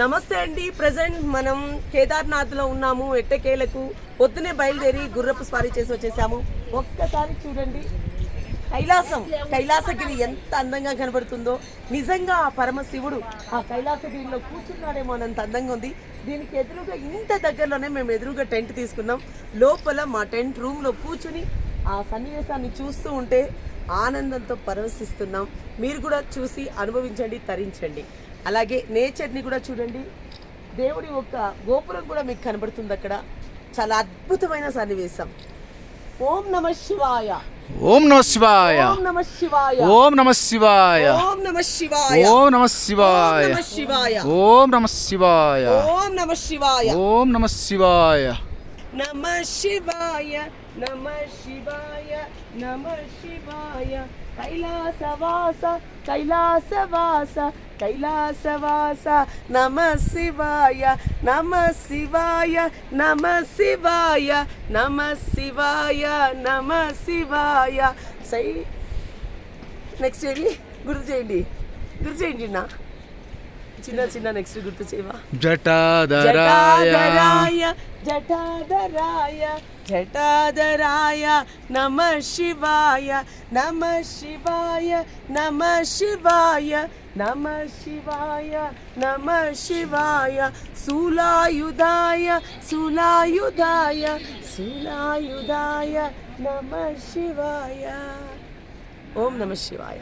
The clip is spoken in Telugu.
నమస్తే అండి. ప్రజెంట్ మనం కేదార్నాథ్లో ఉన్నాము. ఎట్టకేలకు పొద్దునే బయలుదేరి గుర్రపు స్వారీ చేసి వచ్చేసాము. ఒక్కసారి చూడండి. కైలాసం కైలాసగిరి ఎంత అందంగా కనబడుతుందో. నిజంగా ఆ పరమశివుడు ఆ కైలాసగిరిలో కూర్చున్నాడేమో అంత అందంగా ఉంది. దీనికి ఎదురుగా ఇంత దగ్గరలోనే మేము ఎదురుగా టెంట్ తీసుకున్నాం. లోపల మా టెంట్ రూమ్లో కూర్చుని ఆ సన్నివేశాన్ని చూస్తూ ఉంటే ఆనందంతో పరవశిస్తున్నాం. మీరు కూడా చూసి అనుభవించండి తరించండి. అలాగే నేచర్ని కూడా చూడండి దేవుడి యొక్క గోపురం కూడా మీకు కనబడుతుంది అక్కడ చాలా అద్భుతమైన సన్నివేశం ఓం నమ శివాయ ఓం నమ శివాయ ఓం నమ శివాయ ఓం నమ శివాయ ఓం నమ శివాయ ఓం నమ ఓం శివాయ నమ శివాయ ఓం నమ శివాయ ఓం నమ శివాయ ఓం నమ శివాయ నమ శివాయ నమ శివాయ నమ శివాయ కైలాసవాస కైలాసవాస కైలాసవాస నమ శివాయ నమ శివాయ నమ శివాయ నమ శివాయ నమ శివాయ. సై నెక్స్ట్ ఏంటి గుర్తు చేయండి. గుర్తు చేయండి నా. చిన్న చిన్న నెక్స్ట్ గుర్తు చేయవా? జటాధరాయ జటాధరాయ జటాధరాయ నమ శివాయ నమ శివాయ నమ శివాయ నమ శివాయ నమ శివాయ. శూలాయుధాయ శూలాయుధాయ శూలాయుధాయ నమ శివాయ. ఓం నమ శివాయ.